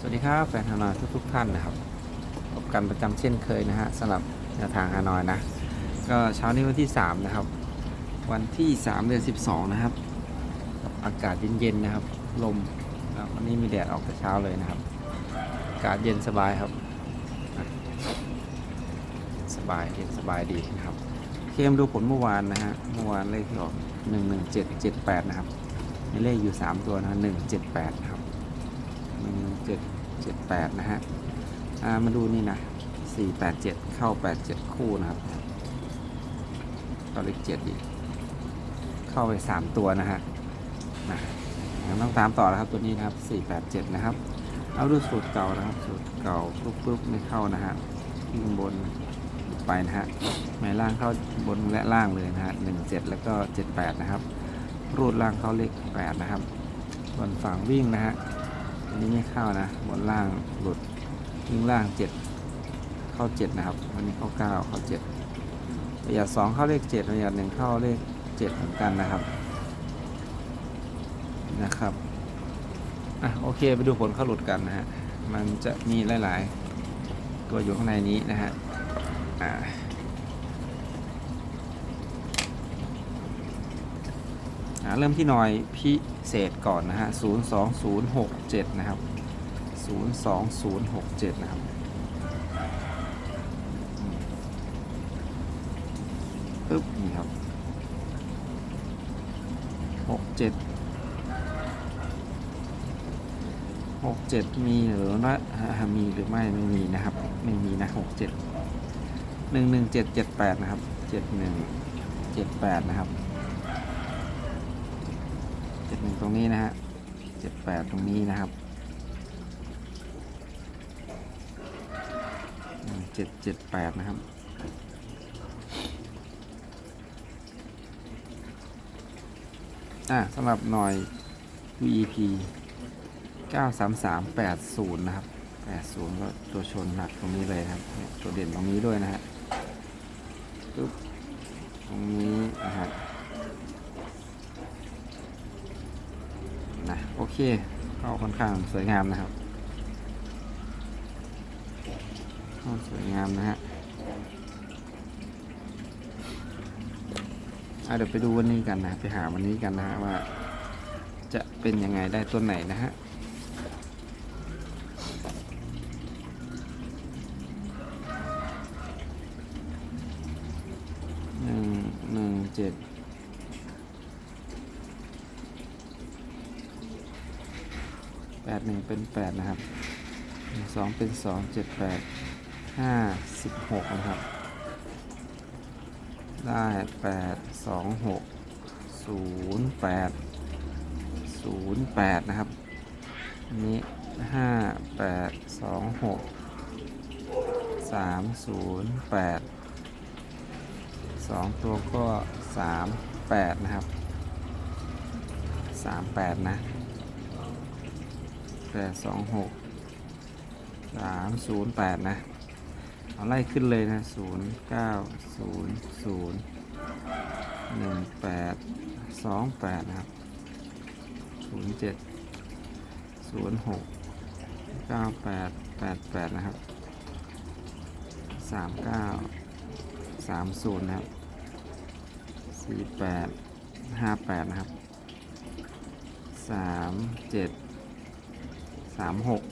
สวัสดีครับแฟนฮานอยทุกๆท่านนะครับพบกันประจำเช่นเคยนะฮะสำหรับแนวทางฮานอยนะ ก็เช้านี้วันที่ 3 นะครับ วันที่ 3 เดือน 12 นะครับ อากาศเย็นๆนะครับ ลมวันนี้มีแดดออกแต่เช้าเลยนะครับ อากาศเย็นสบายครับ สบายเย็นสบายดีนะครับ เคมดูผลเมื่อวานนะฮะ เมื่อวานเลขที่ออก 11778 นะครับ มีเลขอยู่ 3 ตัวนะ178 นะครับหนึ่ง เจ็ดเจ็ดแปดนะฮะมาดูนี่นะสี่แปดเจ็ดเข้าแปดเจ็ดคู่นะครับเข้าเลขเจ็ดอีก เข้าไปสามตัวนะฮะนะยังต้องตามต่อนะครับตัวนี้นะครับสี่แปดเจ็ดนะครับ เอาดูสูตรเก่านะครับ สูตรเก่าปุ๊บปุ๊บไม่เข้านะฮะวิ่งบนไปนะฮะไม่ล่างเข้าบนและล่างเลยนะฮะหนึ่งเจ็ดแล้วก็เจ็ดแปดนะครับ รูดล่างเข้าเลขแปดนะครับ ส่วนฝั่งวิ่งนะฮะ อันนี้ไม่เข้านะบนล่างหลุดวิ่งล่างเจ็ดเข้าเจ็ดนะครับ วันนี้เข้าเก้าเข้าเจ็ดประหยัดสองเข้าเลขเจ็ดประหยัดหนึ่งเข้าเลขเจ็ดเหมือนกันนะครับนะครับอะโอเคไปดูผลเข้าหลุดกันนะฮะมันจะมีหลาย ๆ ตัวอยู่ข้างในนี้นะฮะอ่า อ่าเริ่มที่หน่อยพิเศษก่อนนะฮะ02067 นะครับ 02067 นะครับปึ๊บนี่ครับ 67 67 มีหรือว่าอ่มีหรือไม่ไม่มีนะครับ ไม่มีนะ 67 11778 นะครับ 7178 นะครับ เจ็ดหนึ่งตรงนี้นะฮะเจ็ดแปดตรงนี้นะครับเจ็ดเจ็ดแปดนะครับอะสำหรับหน่อย VEP 93380 นะครับ 80 ก็ตัวชนหนักตรงนี้เลยครับ ตัวเด่นตรงนี้ด้วยนะฮะปึ๊บตรงนี้นะครับนะ โอเค ก็ค่อนข้างสวยงามนะครับก็สวยงามนะฮะอะเดี๋ยวไปดูวันนี้กันนะ ไปหาวันนี้กันนะฮะว่า จะเป็นยังไงได้ตัวไหนนะฮะหนึ่งหนึ่งเจ็ด แปดหนึ่งเป็นแปดนะครับสองเป็นสองเจ็ดแปดห้าสิบหกนะครับ ได้แปดสองหกศูนย์แปดศูนย์แปดนะครับนนี้ห้าแปดสองหกสามศูนย์แปดสองตัวก็สามแปดนะครับสามแปดนะ แปดสองหกสามศูนย์แปดนะ เอาไล่ขึ้นเลยนะศูนย์เก้าศูนย์ศูนย์หนึ่งแปดสองแปดนะครับศูนย์เจ็ดศูนย์หกเก้าแปดแปดแปดนะครับสามเก้าสามศูนย์นะครับสี่แปดห้าแปดนะครับสามเจ็ด สามหก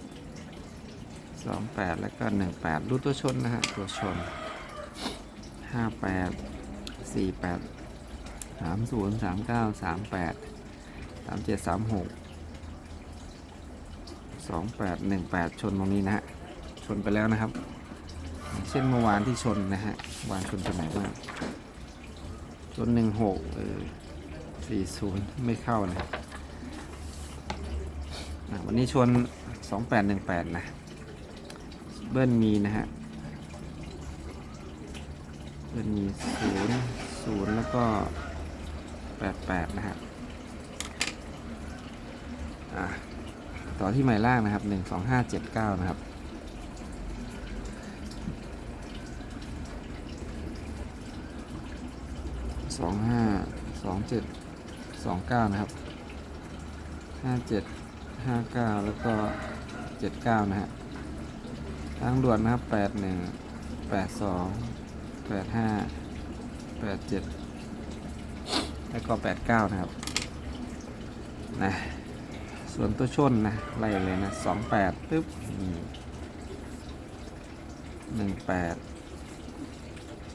สองแปดแล้วก็หนึ่งแปดรูตัวชนนะฮะ ตัวชนห้าแปดสี่แปดสามศูนย์สามเก้าสามแปดสามเจ็ดสามหกสองแปดหนึ่งแปดชนตรงนี้นะฮะ ชนไปแล้วนะครับ เช่นเมื่อวานที่ชนนะฮะ วานชนตัวไหนบ้าง ชนหนึ่งหกเออสี่ศูนย์ไม่เข้านะ วันนี้ชวน 2818 นะ เบิ้ลมีนะฮะ เบิ้ลมี 0 0 แล้วก็ 88 นะฮะต่อที่หมายล่างนะครับ 12579 นะครับสองห้าสองเจ็ดสองเก้านะครับห้าเจ็ด 59 แล้วก็ 79 นะฮะ ทางด่วนนะครับ 81 82 85 87 แล้วก็ 89 นะครับ นะ ส่วนตัวชนนะไล่เลยนะ 28ปึ๊บ18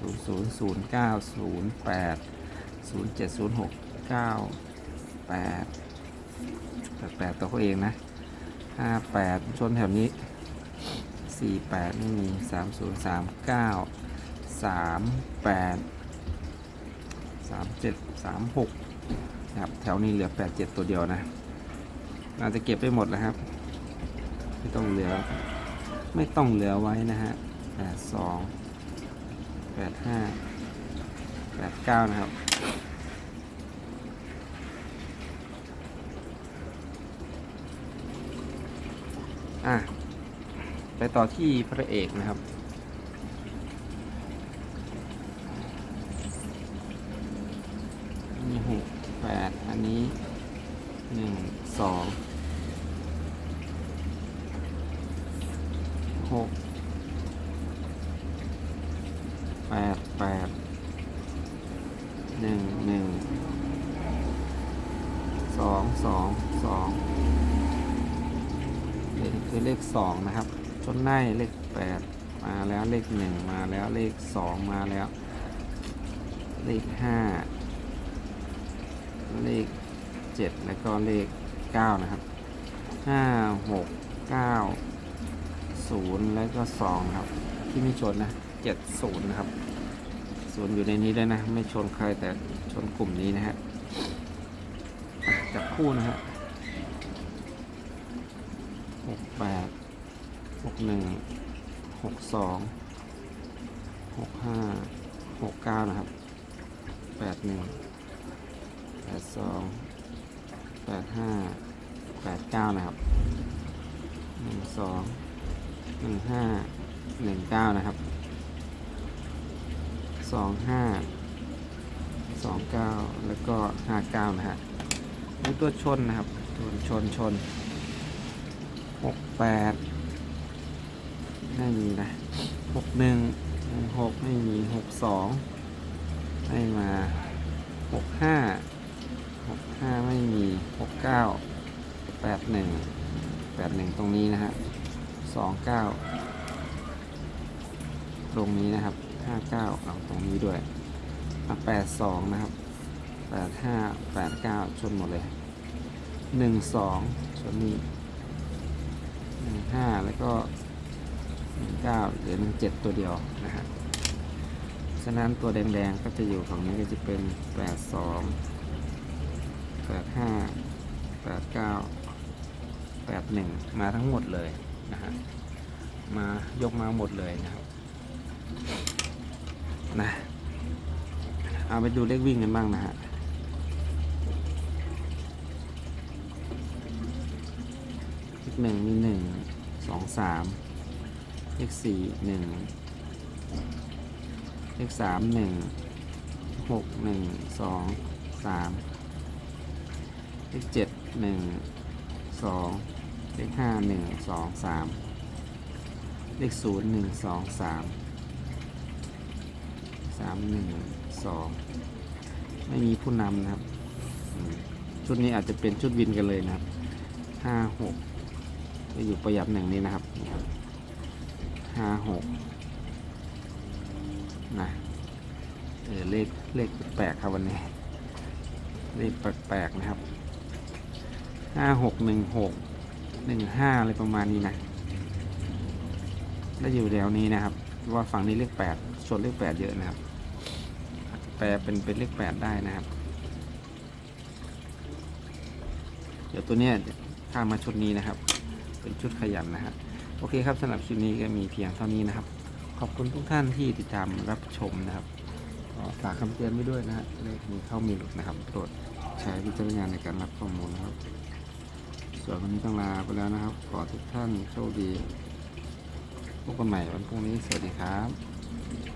00 09 08 07 06 98 แปดศูนย์เจ็ดศูนย์หกเก้าแปดแปดแปดตัวเขาเองนะห้าแปดชนแถวนี้สี่แปดไม่มีสามศูนย์สามเก้าสามแปดสามเจ็ดสามหกนะครับแถวนี้เหลือแปดเจ็ดตัวเดียวนะน่าจะเก็บไปหมดแล้วครับ ไม่ต้องเหลือ ไม่ต้องเหลือไว้นะฮะแปดสองแปดห้าแปดเก้านะครับ อะไปต่อที่พระเอกนะครับ นี่หกแปดอันนี้หนึ่งสองหกแปดแปดหนึ่งหนึ่งสองสองสองเล ขคือเลขสองนะครับชนได้เลขแปดมาแล้วเลขหนึ่งมาแล้วเลขสองมาแล้ว เลขห้าเลขเจ็ดแล้วก็เลขเก้านะครับห้าหกเก้าศูนย์แล้วก็สองครับ ที่ไม่ชนนะเจ็ดศูนย์นะครับศูนย์อยู่ในนี้ด้วยนะ ไม่ชนใครแต่ชนกลุ่มนี้นะฮะอะจับคู่นะฮะ หกแปดหกหนึ่งหกสองหกห้าหกเก้านะครับแปดหนึ่งแปดสองแปดห้าแปดเก้านะครับหนึ่งสองหนึ่งห้าหนึ่งเก้านะครับสองห้าสองเก้าแล้วก็ห้าเก้านะฮะนี่ตัวชนนะครับตัวชนชน แปดไม่มีนะหกหนึ่งหกไม่มีหกสองไม่มาหกห้าหกห้าไม่มีหกเก้าแปดหนึ่งแปดหนึ่งตรงนี้นะฮะสองเก้าตรงนี้นะครับห้าเก้าเอาตรงนี้ด้วยแปดสองนะครับแปดห้าแปดเก้าชนหมดเลยหนึ่งสองชนนี้ หนึ่งห้าแล้วก็หนึ่งเก้าเหลือหนึ่งเจ็ดตัวเดียวนะฮะฉะนั้นตัวแดงๆก็จะอยู่ฝั่งนี้ก็จะเป็น82 85 89 81มาทั้งหมดเลยนะฮะมายกมาหมดเลยนะครับนะเอาไปดูเลขวิ่งกันบ้างนะฮะ เล ขหนึ่งมีหนึ่งสองสามเลขสี่หนึ่งเลขสามหนึ่งหกหนึ่งสองสามเลขเจ็ดหนึ่งสองเลขห้าหนึ่งสองสามเลขศูนย์หนึ่งสองสามสามหนึ่งสองไม่มีผู้นำนะครับ ชุดนี้อาจจะเป็นชุดวินกันเลยนะครับห้าหก จะอยู่ประหยัดหนึ่งนี้นะครับห้าหกนะเออเลขเลขแปลกครับวันนี้ เลขแปลกๆนะครับห้าหกหนึ่งหกหนึ่งห้าอะไรประมาณนี้นะแล้วอยู่แถวนี้นะครับ ว่าฝั่งนี้เลขแปดชนเลขแปดเยอะนะครับ แปลเป็นเป็นเลขแปดได้นะครับ เดี๋ยวตัวเนี้ยข้ามมาชุดนี้นะครับ เป็นชุดขยันนะครับโอเคครับสำหรับชุดนี้ก็มีเพียงเท่านี้นะครับ ขอบคุณทุกท่านที่ติดตามรับชมนะครับฝากคำเตือนไว้ด้วยนะฮะเลขมีเข้ามีหลุดนะครับโปรดใช้วิจารณญาณในการรับข้อมูลนะครับ ส่วนวันนี้ต้องลาไปแล้วนะครับ ขอทุกท่านโชคดีพบกันใหม่วันพรุ่งนี้สวัสดีครับ